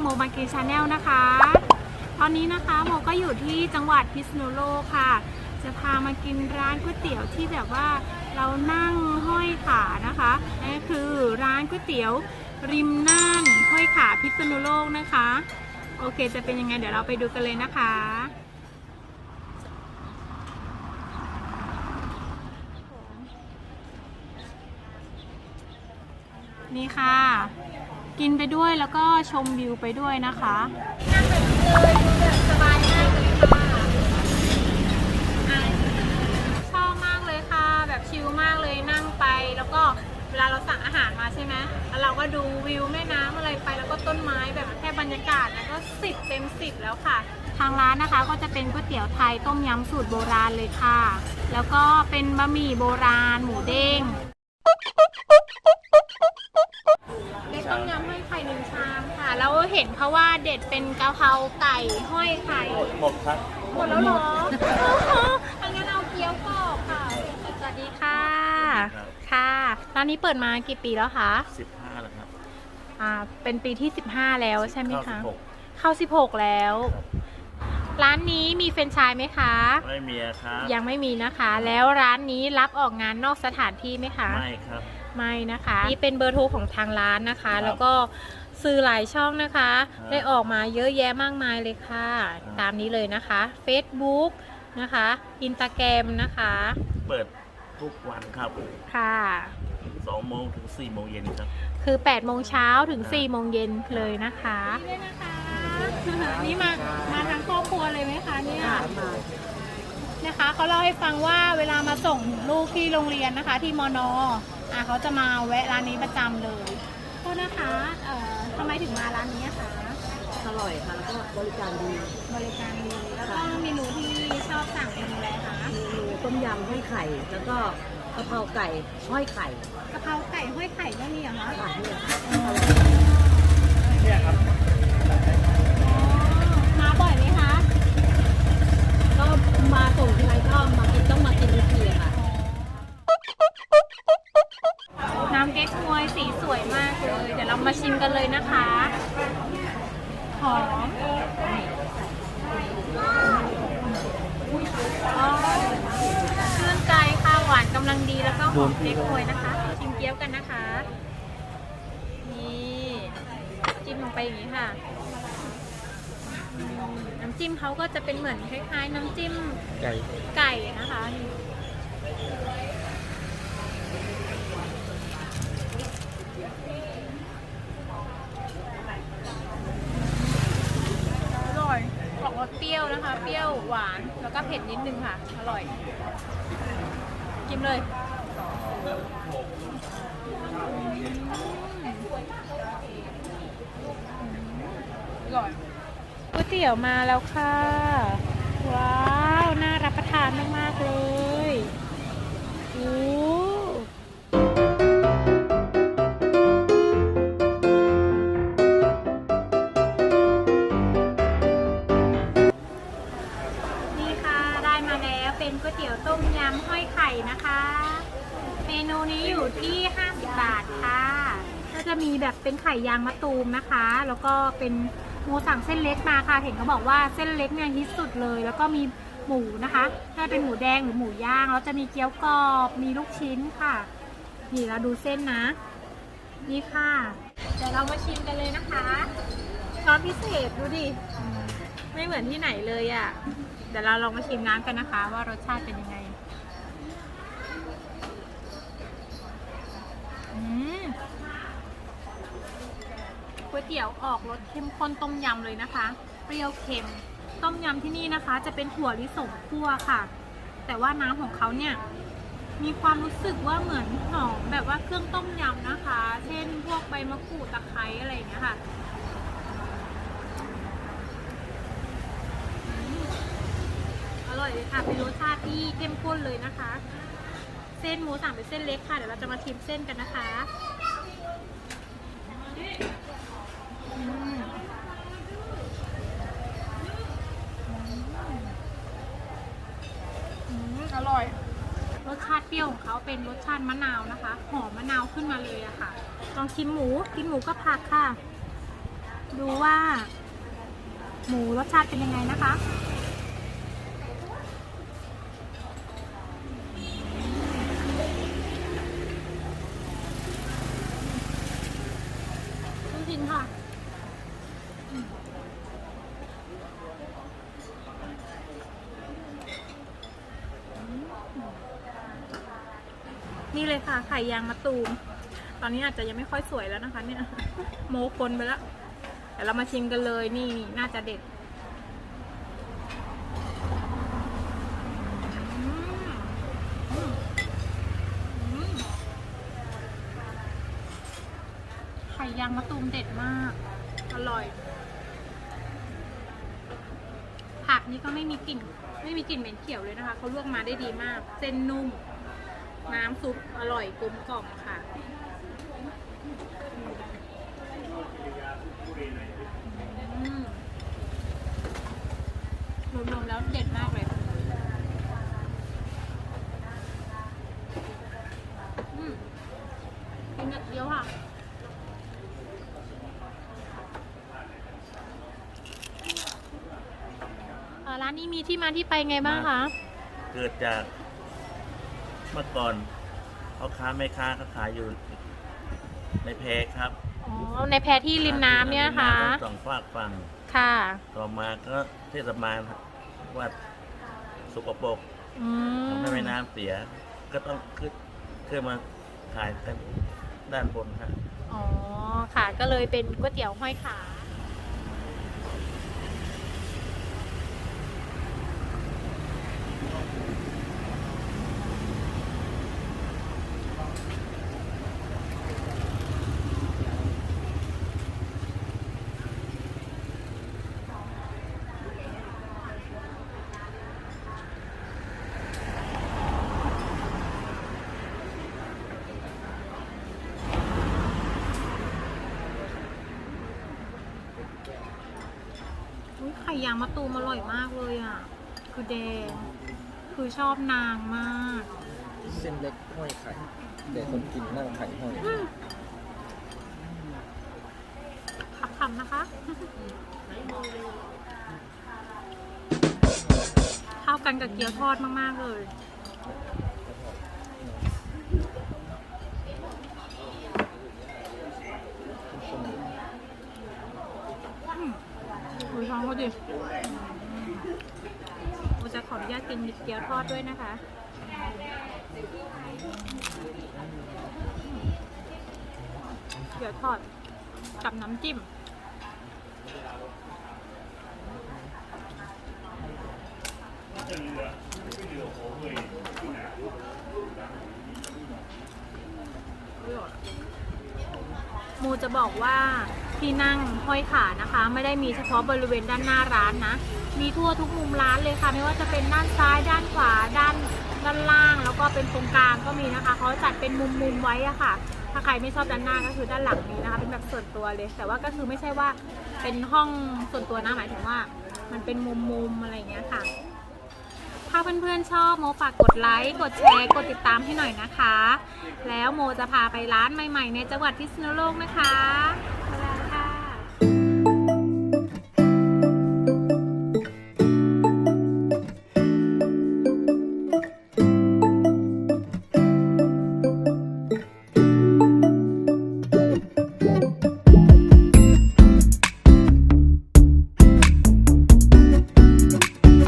โมบาเกชาแนลนะคะ ตอนนี้นะคะโมก็อยู่ที่จังหวัดพิษณุโลกค่ะ จะพามากินร้านก๋วยเตี๋ยวที่แบบว่าเรานั่งห้อยขานะคะนั่นคือร้านก๋วยเตี๋ยวริมน่านห้อยขาพิษณุโลกนะคะ โอเคจะเป็นยังไงเดี๋ยวเราไปดูกันเลยนะคะนี่ค่ะ กินไปด้วยแล้วก็ชมวิวไปด้วยนะคะนั่งแบบเลยแบบสบายมากเลยค่ะชอบมากเลยค่ะ แบบชิลมากเลยนั่งไป แล้วก็เวลาเราสั่งอาหารมาใช่ไหมแล้วเราก็ดูวิวแม่น้ำอะไรไป แล้วก็ต้นไม้แบบแค่บรรยากาศนะก็สิบเต็มสิบแล้วค่ะ ทางร้านนะคะก็จะเป็นก๋วยเตี๋ยวไทยต้มยำสูตรโบราณเลยค่ะ แล้วก็เป็นบะหมี่โบราณ หมูเด้ง เห็นเขาว่าเด็ดเป็นกะเพราไก่ห้อยไข่ หมดครับ หมดแล้วเหรออันงั้นเอาเกี๊ยวกรอบค่ะ สวัสดีค่ะ ครับ ค่ะ ร้านนี้เปิดมากี่ปีแล้วคะ สิบห้าแล้วครับอ่า เป็นปีที่ 15 แล้วใช่ไหมเข้าคะสิบหกเข้า 16 แล้วร้านนี้มีเฟรนไชส์ไหมคะ ไม่มีครับยังไม่มีนะคะ แล้วร้านนี้รับออกงานนอกสถานที่ไหมคะ ไม่ครับ ไม่นะคะ นี่เป็นเบอร์โทรของทางร้านนะคะ ครับ แล้วก็ สื่อหลายช่องนะคะครับได้ออกมาเยอะแยะมากมายเลยค่ะครับตามนี้เลยนะคะ Facebook นะคะอินตาแกรมนะคะ เปิดทุกวันครับค่ะสองโมงถึงสี่โมงเย็นครับ คือ8โมงเช้าถึงครับ4โมงเย็นเลยนะคะนี่นะคะนี่มามาทั้งครอบครัวเลยไหมคะเนี่ยนะคะเขาเล่าให้ฟังว่าเวลามาส่งลูกที่โรงเรียนนะคะ ที่มอนออะเขาจะมาแวะร้านนี้ประจำเลยโทษนะคะเอ่อ ทำไมถึงมาร้านนี้อะคะอร่อยค่ะแล้วก็บริการดีบริการดีแล้วก็เมนูที่ชอบสั่งเป็นอะไรคะเมนูต้มยำห้อยไข่ แล้วก็กะเพราไก่ห้อยไข่กะเพราไก่ห้อยไข่ก็มีเหรอคะค่ะเนี่ยเนี่ยครับอ๋อมาบ่อยไหมคะก็มาส่งทีไรก็มากินต้องมากินทุกทีอะค่ะ ก๊กฮวยสีสวยมากเลย เดี๋ยวเรามาชิมกันเลยนะคะ หอมอ๋อชื่นใจค่ะหวานกำลังดีแล้วก็หอมเก๊กฮวยนะคะ ชิมเกี๊ยวกันนะคะ นี่จิ้มลงไปอย่างนี้ค่ะอืมน้ำจิ้มเขาก็จะเป็นเหมือนคล้ายๆ น้ำจิ้มไก่ไก่นะคะนี่อร่อยออกรส เปรี้ยวนะคะ เปรี้ยวหวานแล้วก็เผ็ดนิดนึงค่ะ อร่อย กินเลยอร่อยก๋วยเตี๋ยวมาแล้วค่ะ ว้าว ที่ 50 บาทค่ะ ก็จะมีแบบเป็นไข่ยางมะตูมนะคะ แล้วก็เป็นหมูสั่งเส้นเล็กมาค่ะ เห็นเขาบอกว่าเส้นเล็กเนี่ยฮิตสุดเลย แล้วก็มีหมูนะคะถ้าเป็นหมูแดงหรือหมูย่าง แล้วจะมีเกี๊ยวกรอบ มีลูกชิ้นค่ะ นี่เราดูเส้นนะ นี่ค่ะ เดี๋ยวเรามาชิมกันเลยนะคะช้อนพิเศษดูดิ ไม่เหมือนที่ไหนเลยอะ่ะ เดี๋ยวเราลองมาชิมน้ำกันนะคะ ว่ารสชาติเป็นยังไง อืม ก๋วยเตี๋ยวออกรสเข้มข้นต้มยำเลยนะคะ เปรี้ยวเค็ม ต้มยำที่นี่นะคะ จะเป็นถั่วลิสงคั่วค่ะ แต่ว่าน้ำของเขาเนี่ย มีความรู้สึกว่าเหมือนหอมแบบว่าเครื่องต้มยำนะคะ เช่น พวกใบมะกรูดตะไคร้อะไรอย่างเงี้ยค่ะอร่อยเลยค่ะ เป็นรสชาติที่เข้มข้นเลยนะคะ เส้นหมูสั่งเป็นเส้นเล็กค่ะ เดี๋ยวเราจะมาชิมเส้นกันนะคะอืมอืมอร่อยรรสชาติเปรี้ยวของเขาเป็นรสชาติมะนาวนะคะ หอมมะนาวขึ้นมาเลยอะค่ะ ลองชิมหมูกินหมูกับผักค่ะ ดูว่า หมูรสชาติเป็นยังไงนะคะ งกินค่ะนี่เลยค่ะ ไข่ยางมะตูม ตอนนี้อาจจะยังไม่ค่อยสวยแล้วนะคะ เนี่ย โมคนไปแล้วแต่เรามาชิมกันเลย นี่น่าจะเด็ดอืมอืมอืมไข่ยาง มะตูมเด็ดมาก อร่อย ผักนี่ก็ไม่มีกลิ่น ไม่มีกลิ่นเหม็นเขียวเลยนะคะ เขาลวกมาได้ดีมาก เส้นนุ่ม น้ำซุปอร่อยกลมกล่อมค่ะ รวมๆแล้วเด็ดมากเลย อืมกินนิดเดียวค่ะ เอ่อร้า นนี้มีที่มาที่ไปไงบ้างคะ เกิดจากเมื่อก่อนพ่อค้าแม่ค้าก็ขายอยู่ในแพครับอ๋อ ในแพที่ริมน้ำเนี่ยนะคะริมำสองฝากฝั่งค่ะ ต่อมาก็เทศบาลวัดสุกปรกอืมทำให้แม่น้ำเสีย ก็ต้องขึ้นขึ้นมาขายกันด้านบนครับ อ๋อ ค่ะ ก็เลยเป็นก๋วยเตี๋ยวห้อยขา อุ๊ยไข่ยางมะตูมอร่อยมากเลยอะ คือแดง คือชอบนางมากเส้นเล็กห้อยไข่แต่คนกินหน้าไข่ห้อยขับคำนะคะ เข้ากันกับเกี๊ยวทอดมาก ๆ เลย อืมดู ท้องเขาดิโอจะขออนุญาตกินเกี๊ยวทอดด้วยนะคะเกี๊ยวทอดกับน้ำจิ้มมูจะบอกว่า ที่นั่งห้อยขานะคะ ไม่ได้มีเฉพาะบริเวณด้านหน้าร้านนะ มีทั่วทุกมุมร้านเลยค่ะ ไม่ว่าจะเป็นด้านซ้ายด้านขวาด้านด้านล่าง แล้วก็เป็นตรงกลางก็มีนะคะเขาจัดเป็นมุมมุมไว้อะค่ะ ถ้าใครไม่ชอบด้านหน้าก็คือด้านหลังนี้นะคะ เป็นแบบส่วนตัวเลย แต่ว่าก็คือไม่ใช่ว่าเป็นห้องส่วนตัวนะหมายถึงว่า มันเป็นมุมมุมอะไรเงี้ยค่ะ ถ้าเพื่อนๆชอบโมฝากกดไลค์กดแชร์กดติดตามให้หน่อยนะคะ แล้วโมจะพาไปร้านใหม่ ๆ ในจังหวัดพิษณุโลกนะคะ